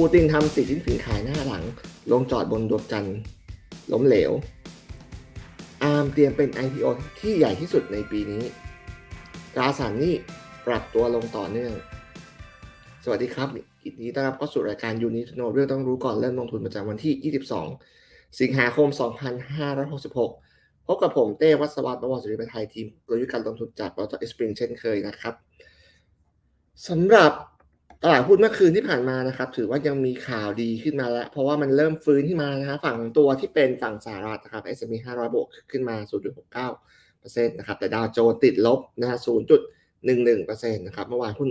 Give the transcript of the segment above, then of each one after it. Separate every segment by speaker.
Speaker 1: ปูตินทำสีชิ้นผิงขายหน้าหลัง ลงจอดบนดวงจันทร์ล้มเหลว อาร์มเตรียมเป็น IPO ที่ใหญ่ที่สุดในปีนี้ตราสารนี้ปรับตัวลงต่อเนื่อง สวัสดีครับยินดีต้อนรับเข้าสู่รายการยูนิทโนเรื่องต้องรู้ก่อนเริ่มลงทุนประจำวันที่ 22 สิงหาคม 2566 พบกับผมเต้วัศวัตรประวัติสุริยไทยทีมกลยุทธ์การลงทุนจากบริษัทเอสปริงเช่นเคยนะครับสำหรับ ตลาดหุ้นเมื่อคืนที่ผ่านมานะครับ ถือว่ายังมีข่าวดีขึ้นมาแล้ว เพราะว่ามันเริ่มฟื้นขึ้นมานะฮะฝั่งตัวที่เป็นฝั่งสหรัฐนะครับ S&P 500 บวกขึ้นมา 0.69%นะครับแต่ดาวโจนส์ติดลบนะฮะ0.11%นะครับเมื่อวานหุ้น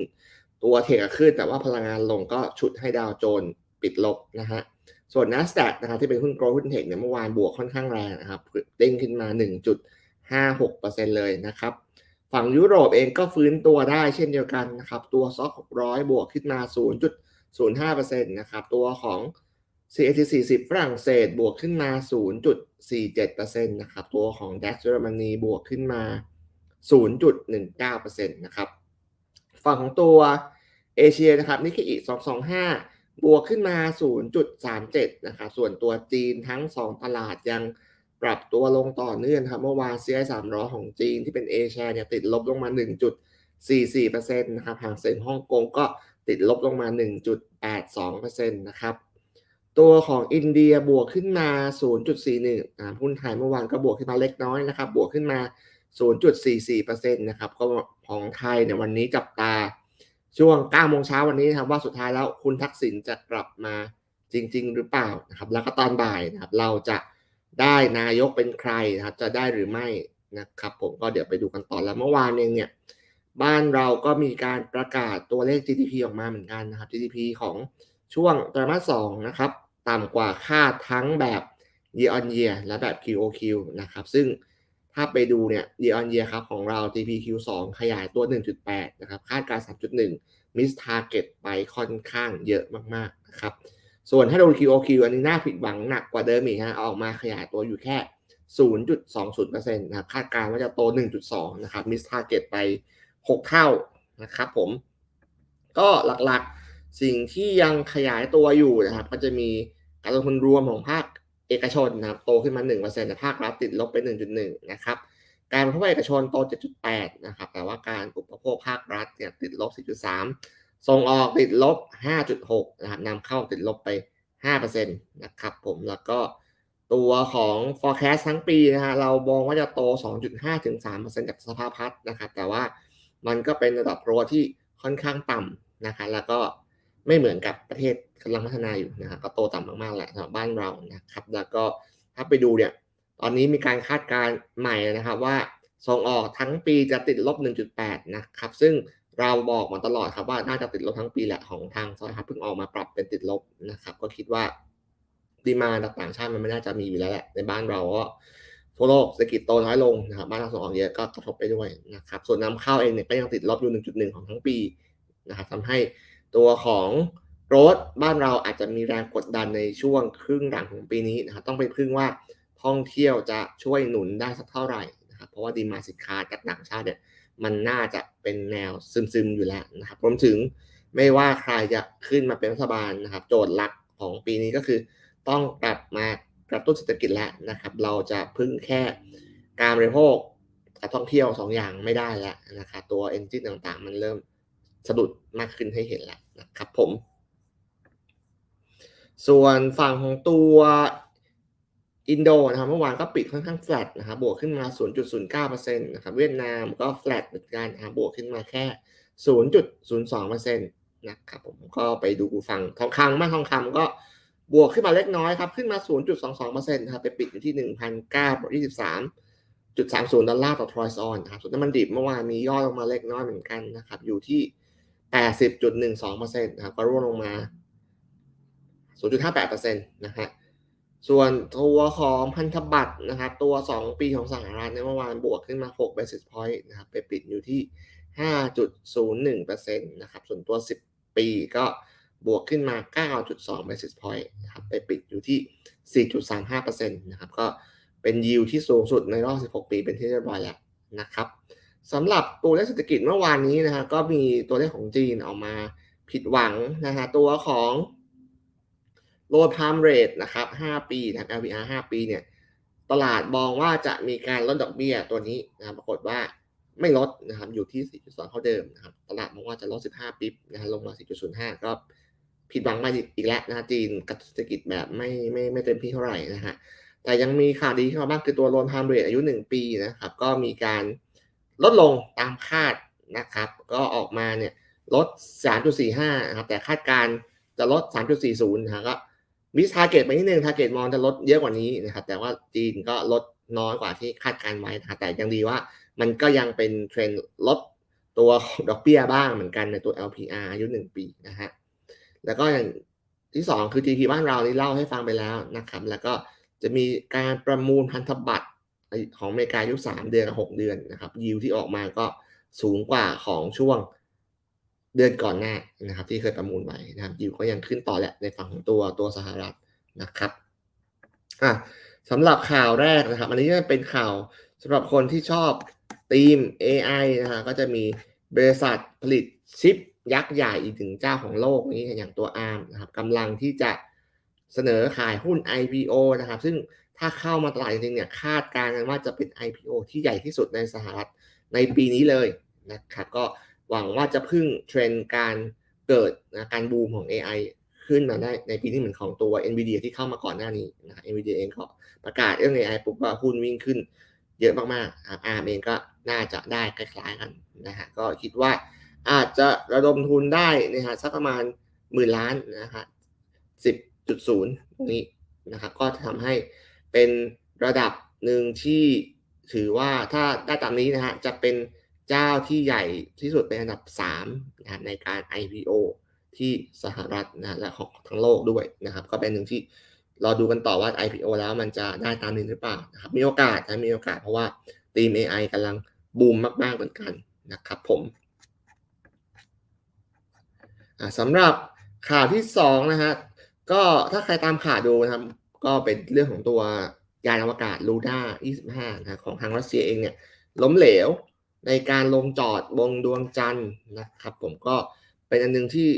Speaker 1: ตัวเทคขึ้น แต่ว่าพลังงานลงก็ฉุดให้ดาวโจนส์ปิดลบนะฮะส่วน NASDAQ นะครับที่เป็นหุ้นโกลหุ้นเทคเนี่ยเมื่อวานบวกค่อนข้างแรงนะครับเด้งขึ้นมา 1.56%เลยนะครับ ฝั่งยุโรปเองก็ฟื้นตัวได้เช่นเดียวกันนะครับ ตัวซ็อก600 บวกขึ้นมา 0.05%นะครับ ตัวของ CAC 40 ฝรั่งเศสบวกขึ้นมา 0.47%นะครับ ตัวของ DAX เยอรมนีบวกขึ้นมา 0.19%นะครับ ฝั่งของตัวเอเชียนะครับนิกเกอิ225 บวกขึ้นมา 0.37 นะครับ ส่วนตัวจีนทั้ง 2 ตลาดยัง ปรับตัวลงต่อเนื่องครับ เมื่อวาน CI 300 ของจีนที่เป็น A share เนี่ยติดลบลงมา 1.44%นะครับห่างเซ็งฮ่องกงก็ติดลบลงมา 1.82%นะครับตัวของอินเดียบวกขึ้นมา 0.41นะหุ้นไทยเมื่อวานก็บวกขึ้นมาเล็กน้อยนะครับ บวกขึ้นมา 0.44%นะครับ ก็ของไทยเนี่ยวันนี้จับตา ช่วง9โมงเช้าวันนี้นะครับว่าสุดท้ายแล้วคุณทักษิณจะกลับมาจริง ๆ หรือเปล่านะครับ แล้วก็ตอนบ่ายนะครับเราจะ ได้นายกเป็นใครนะครับจะได้หรือไม่นะครับ ผมก็เดี๋ยวไปดูกันต่อแล้วเมื่อวานเองเนี่ยบ้านเราก็มีการประกาศตัวเลข GDP ออกมาเหมือนกันนะครับ GDP ของช่วงไตรมาส2นะครับต่ำกว่าคาดทั้งแบบ year on year และแบบ QOQ นะครับซึ่งถ้าไปดูเนี่ย year on year ครับของเรา GDP Q2 ขยายตัว 1.8 นะครับคาดการ 3.1 miss target ไปค่อนข้างเยอะมากๆนะครับ ส่วนถ้าดู QOQ อันนี้น่าผิดหวังหนักกว่าเดิมอีกฮะออกมาขยายตัวอยู่แค่ 0.20%นะครับคาดการณ์ว่าจะโต 1.2 นะครับ miss target ไป 6 เท่านะครับผม ก็หลักๆสิ่งที่ยังขยายตัวอยู่นะครับ ก็จะมีการลงทุนรวมของภาคเอกชนนะครับโตขึ้นมา 1%แต่ภาครัฐติดลบไป 1.1 นะครับการบริโภคเอกชนโต 7.8 นะครับ แต่ว่าการอุปโภคภาครัฐเนี่ยติดลบ 4.3 ส่งออกติดลบ 5.6 นะครับนำเข้าติดลบไป 5%นะครับผมแล้วก็ตัวของ forecast ทั้งปีนะฮะเรามองว่าจะโต 2.5 ถึง 3%จากสภาพัฒน์นะครับ แต่ว่ามันก็เป็นระดับโรที่ค่อนข้างต่ำนะคะแล้วก็ไม่เหมือนกับประเทศกำลังพัฒนาอยู่นะครับก็โตต่ำมากๆแหละสำหรับบ้านเรานะครับ แล้วก็ถ้าไปดูเนี่ยตอนนี้มีการคาดการณ์ใหม่นะครับว่าส่งออกทั้งปีจะติดลบ 1.8 นะครับ ซึ่ง เราบอกมาตลอดครับว่าน่าจะติดลบทั้งปีแหละของทางสหรัฐเพิ่งออกมาปรับเป็นติดลบนะครับ ก็คิดว่าดีมาต่างชาติมันไม่น่าจะมีอยู่แล้วแหละในบ้านเราก็ทั่วโลกเศรษฐกิจโตน้อยลงนะครับบ้านเราส่งออกเยอะก็กระทบไปด้วยนะครับ ส่วนนำเข้าเองเนี่ยก็ยังติดลบอยู่ 1.1 ของทั้งปีนะครับทำให้ตัวของรดบ้านเราอาจจะมีแรงกดดันในช่วงครึ่งหลังของปีนี้นะครับต้องไปพึ่งว่าท่องเที่ยวจะช่วยหนุนได้สักเท่าไหร่นะครับเพราะว่าดีมาสินค้าจากต่างชาติเนี่ย มันน่าจะเป็นแนวซึมๆอยู่แล้วนะครับรวมถึงไม่ว่าใครจะขึ้นมาเป็นรัฐบาลนะครับ โจทย์หลักของปีนี้ก็คือ ต้องกลับมากระตุ้นเศรษฐกิจแล้วนะครับ เราจะพึ่งแค่การบริโภคกับท่องเที่ยว2ออย่างไม่ได้แล้วนะครับตัวเอนจินต่างๆ มันเริ่มสะดุดมากขึ้นให้เห็นแล้วนะครับผม ส่วนฝั่งของตัว อินโดนะครับเมื่อวานก็ปิดค่อนข้างแฟลตนะครับบวกขึ้นมา 0.09%นะครับเวียดนามก็แฟลตเหมือนกันนะครับบวกขึ้นมาแค่ 0.02%นะครับผมก็ไปดูฝั่งทองคำบ้านทองคำก็บวกขึ้นมาเล็กน้อยครับ ขึ้นมา 0.22%นะครับไปปิดอยู่ที่ 1,923.30 ดอลลาร์ต่อทรอยซ์ออนนะครับส่วนน้ำมันดิบเมื่อวานมีย่อลงมาเล็กน้อยเหมือนกันนะครับอยู่ที่ 80.12%นะครับก็ร่วงลงมา 0.58%นะฮะ ส่วนตัวของพันธบัตรนะครับ ตัว 2 ปีของสหรัฐในเมื่อวานบวกขึ้นมา 6 basis point นะครับ ไปปิดอยู่ที่ 5.01%นะครับ ส่วนตัว 10 ปีก็บวกขึ้นมา 9.2 basis point นะครับ ไปปิดอยู่ที่ 4.35%นะครับ ก็เป็นยิวที่สูงสุดในรอบ 16 ปีเป็นที่เรียบร้อยแล้วนะครับสำหรับตัวเลขเศรษฐกิจเมื่อวานนี้นะฮะก็มีตัวเลขของจีนออกมาผิดหวังนะฮะตัวของ loan prime rate นะครับ5ปีนะครับ LPR 5 ปีเนี่ยตลาดมองว่าจะมีการลดดอกเบี้ยตัวนี้นะครับปรากฏว่าไม่ลดนะครับอยู่ที่ 4.2 เท่าเดิมนะครับตลาดมองว่าจะลด 15 ปิ๊บนะฮะลงมา 4.05 ก็ผิดหวังมาอีกแล้วนะจีนกับเศรษฐกิจแบบไม่ไม่ไม่เต็มที่เท่าไหร่นะฮะแต่ยังมีข่าวดีเข้ามาบ้างคือตัว loan prime rate อายุ 1 ปีนะครับก็มีการลดลงตามคาดนะครับ ก็ออกมาเนี่ยลด 3.45นะครับแต่คาดการจะลด 3.40นะฮะก็ มิสทาร์เก็ตไปนิดนึงทาร์เก็ตมองจะลดเยอะกว่านี้นะครับแต่ว่าจีนก็ลดน้อยกว่าที่คาดการไว้นะครับแต่ยังดีว่ามันก็ยังเป็นเทรนด์ลดตัวดอกเบี้ยบ้างเหมือนกันในตัว LPR อายุ 1 ปีนะฮะแล้วก็อย่างที่ 2 คือ GDP บ้านเรานี่เล่าให้ฟังไปแล้วนะครับ แล้วก็จะมีการประมูลพันธบัตรของอเมริกาอายุ3เดือนกับ6เดือนนะครับยิวที่ออกมาก็สูงกว่าของช่วง เดือนก่อนหน้านะครับที่เคยประมูลไว้นะครับอยิวก็ยังขึ้นต่อแหละในฝั่งของตัวตัวสหรัฐนะครับอะสำหรับข่าวแรกนะครับ อันนี้จะเป็นข่าวสำหรับคนที่ชอบทีม AI นะฮะก็จะมีบริษัทผลิตชิปยักษ์ใหญ่อีกถึงเจ้าของโลกนี้อย่างตัว ARM นะครับกำลังที่จะเสนอขายหุ้น IPO นะครับ ซึ่งถ้าเข้ามาตลาดจริงๆเนี่ยคาดการณ์กันว่าจะเป็น IPO ที่ใหญ่ที่สุดในสหรัฐในปีนี้เลยนะครับ ก็ หวังว่าจะพึ่งเทรนด์การเกิดนะการบูมของ AI ขึ้นมาได้ในปีนี้เหมือนของตัว NVIDIA ที่เข้ามาก่อนหน้านี้นะ NVIDIA เองก็ประกาศเรื่อง AI ปุ๊บก็หุ้นวิ่งขึ้นเยอะมากๆ ARM เองก็น่าจะได้คล้ายๆกันนะฮะก็คิดว่าอาจจะระดมทุนได้นะฮะสักประมาณหมื่นล้านนะฮะ10.0ตรงนี้นะครับก็ทำให้เป็นระดับหนึ่งที่ถือว่าถ้าได้ตามนี้นะฮะจะเป็น เจ้าที่ใหญ่ที่สุดเป็นอันดับ3นะครับในการ IPO ที่สหรัฐนะและของทั้งโลกด้วยนะครับ ก็เป็นหนึ่งที่รอดูกันต่อว่า IPO แล้วมันจะได้ตามนี้หรือเปล่านะครับมีโอกาสนะมีโอกาสเพราะว่าทีม AI กำลังบูมมากๆเหมือนกันนะครับผมสำหรับข่าวที่2นะฮะก็ถ้าใครตามข่าวดูนะครับ ก็เป็นเรื่องของตัวยานอวกาศลูน่า25นะของทางรัสเซียเองเนี่ยล้มเหลว ในการลงจอดบนดวงจันทร์นะครับ ผมก็เป็นอันนึงที่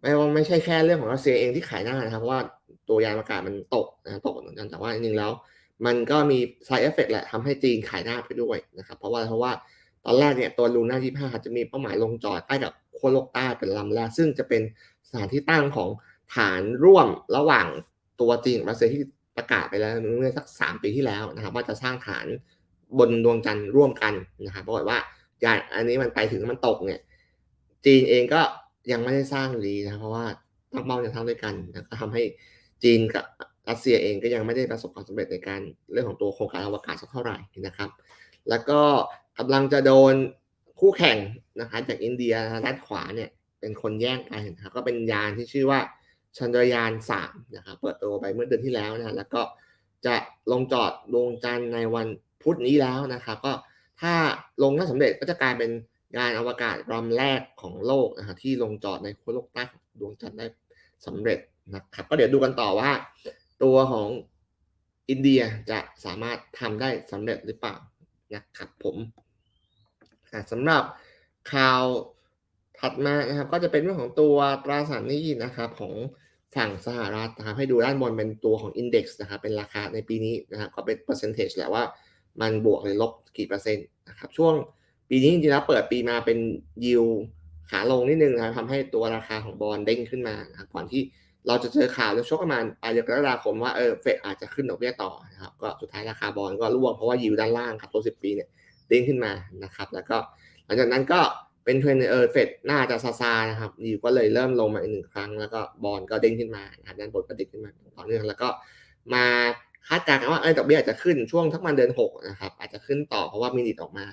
Speaker 1: ไม่ว่าไม่ใช่แค่เรื่องของรัสเซียเองที่ขายหน้านะครับเพราะว่าตัวยานอวกาศมันตกนะตกเหมือนกันแต่ว่าจริงๆแล้ว มันก็มี side effect แหละทำให้จีนขายหน้าไปด้วยนะครับ เพราะว่าเพราะว่าตอนแรกเนี่ยตัวลูน่า25จะมีเป้าหมายลงจอดใกล้กับขั้วโลกใต้เป็นลำแรกซึ่งจะเป็นสถานที่ตั้งของฐานร่วมระหว่างตัวจีนกับรัสเซียที่ประกาศไปแล้วเมื่อสัก 3 ปีที่แล้วนะครับ ว่าจะสร้างฐาน บนดวงจันทร์ร่วมกันนะครับเพราะว่าอย่างอันนี้มันไปถึงมันตกเนี่ย จีนเองก็ยังไม่ได้สร้างดีนะเพราะว่าตั้งเป้าจะทำด้วยกันนะก็ทำให้จีนกับรัสเซียเองก็ยังไม่ได้ประสบความสำเร็จในการเรื่องของตัวโครงการอวกาศสักเท่าไหร่นะครับ แล้วก็กำลังจะโดนคู่แข่งนะครับจากอินเดียด้านขวาเนี่ยเป็นคนแย่งกันนะครับก็เป็นยานที่ชื่อว่าชันดรยาน3นะครับเปิดตัวไปเมื่อเดือนที่แล้วนะแล้วก็ จะลงจอดดวงจันทร์ในวันพุธนี้แล้วนะครับ ก็ถ้าลงน่าสำเร็จก็จะกลายเป็นยานอวกาศลำแรกของโลกนะครับที่ลงจอดในขั้วโลกใต้ของดวงจันทร์ได้สำเร็จนะครับ ก็เดี๋ยวดูกันต่อว่า ตัวของอินเดียจะสามารถทำได้สำเร็จหรือเปล่านะครับผมสำหรับข่าวถัดมานะครับก็จะเป็นเรื่องของตัวตราสารหนี้นะครับของ ฝั่งสหรัฐนะครับให้ดูด้านบนเป็นตัวของ Index นะครับเป็นราคาในปีนี้นะครับก็เป็น percentage แหละว่ามันบวกหรือลบกี่เปอร์เซ็นต์นะครับช่วงปีนี้จริงๆแล้วเปิดปีมาเป็นยิวขาลงนิดนึงนะครับทำให้ตัวราคาของบอลเด้งขึ้นมานะครับก่อนที่เราจะเจอข่าวในช่วงประมาณปลายเดือนกรกฎาคมว่าเออเฟดอาจจะขึ้นดอกเบี้ยต่อนะครับก็สุดท้ายราคาบอลก็ร่วงเพราะว่ายิวด้านล่างครับตัว10ปีเนี่ยเด้งขึ้นมานะครับแล้วก็หลังจากนั้นก็ เป็นเทรนด์เออเฟดน่าจะซาซานะครับอยิวก็เลยเริ่มลงมาอีกหนึ่งครั้ง แล้วก็บอลก็เด้งขึ้นมานะครับด้านบนก็ดิกขึ้นมาต่อเนื่องแล้วก็มาคาดการณ์ว่าเออดอกเบี้ยอาจจะขึ้นช่วงทั้งมันเดือน6นะครับอาจจะขึ้นต่อเพราะว่ามินิตออกมา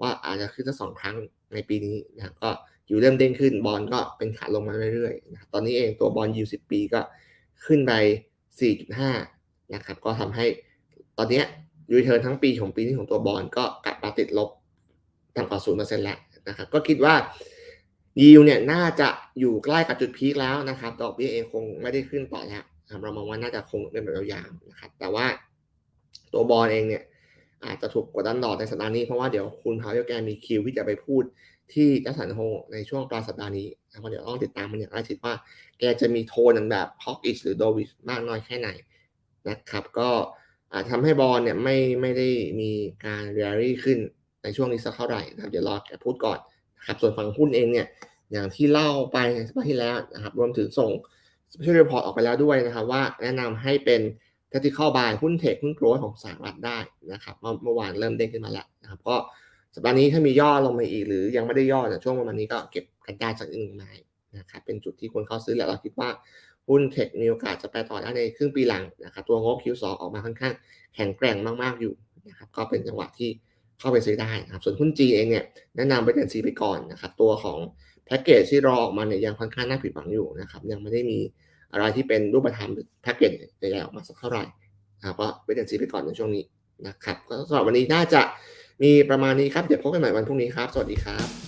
Speaker 1: ว่าอาจจะขึ้นสักสองครั้งในปีนี้นะครับก็อยู่เริ่มเด้งขึ้นบอลก็เป็นขาลงมาเรื่อยๆนะตอนนี้เองตัวบอลยูสิบปีก็ขึ้นไป 4.5 นะครับ ก็ทำให้ตอนนี้ยูเทิร์นทั้งปีของปีนี้ของตัวบอลก็กลับมาติดลบต่ำกว่าศูนย์เปอร์เซ็นต์แล้ว นะครับก็คิดว่ายิวเนี่ยน่าจะอยู่ใกล้กับจุดพีคแล้วนะครับดอกเบี้ยเองคงไม่ได้ขึ้นต่อแล้วเรามองว่าน่าจะคงเป็นแบบยาวๆนะครับ แต่ว่าตัวบอลเองเนี่ยอาจจะถูกกดดันดอดในสัปดาห์นี้เพราะว่าเดี๋ยวคุณพาวเวลแกมีคิวที่จะไปพูดที่จัสันโฮในช่วงปลายสัปดาห์นี้นะครับเดี๋ยวต้องติดตามมันอย่างใกล้ชิดว่า แกจะมีโทนแบบ hawkish หรือ dovish มากน้อยแค่ไหนนะครับ ก็อาจทำให้บอลเนี่ยไม่ไม่ได้มีการ rally ขึ้น ในช่วงนี้สักเท่าไหร่นะครับเดี๋ยวรอแกพูดก่อนนะครับส่วนฝั่งหุ้นเองเนี่ยอย่างที่เล่าไปสัปดาห์ที่แล้วนะครับรวมถึงส่ง special report ออกไปแล้วด้วยนะครับ ว่าแนะนำให้เป็น tactical buy หุ้นเทคหุ้นโกลด์ของสหรัฐได้นะครับเมื่อวานเริ่มเด้งขึ้นมาแล้วนะครับก็สัปดาห์นี้ถ้ามีย่อลงมาอีกหรือยังไม่ได้ย่อเนี่ยช่วงประมาณนี้ก็เก็บกันได้จากอีกหนึ่งไม้นะครับเป็นจุดที่ควรเข้าซื้อแหละเราคิดว่าหุ้นเทคมีโอกาสจะไปต่อได้ในครึ่งปีหลังนะครับตัวงบ Q2 ออกมาค่อนข้างแข็งแกร่งมากๆอยู่นะครับก็เป็นจังหวะที่ เข้าไปซื้อได้นะครับ ส่วนหุ้นจีเองเนี่ยแนะนำไปเดินซีไปก่อนนะครับ ตัวของแพ็กเกจที่รอออกมาเนี่ยยังค่อนข้างน่าผิดหวังอยู่นะครับ ยังไม่ได้มีอะไรที่เป็นรูปธรรมหรือแพ็กเกจใหญ่ๆออกมาสักเท่าไหร่นะครับก็ไปเดินซีไปก่อนในช่วงนี้นะครับ ก็สำหรับวันนี้น่าจะมีประมาณนี้ครับ เดี๋ยวพบกันใหม่วันพรุ่งนี้ครับ สวัสดีครับ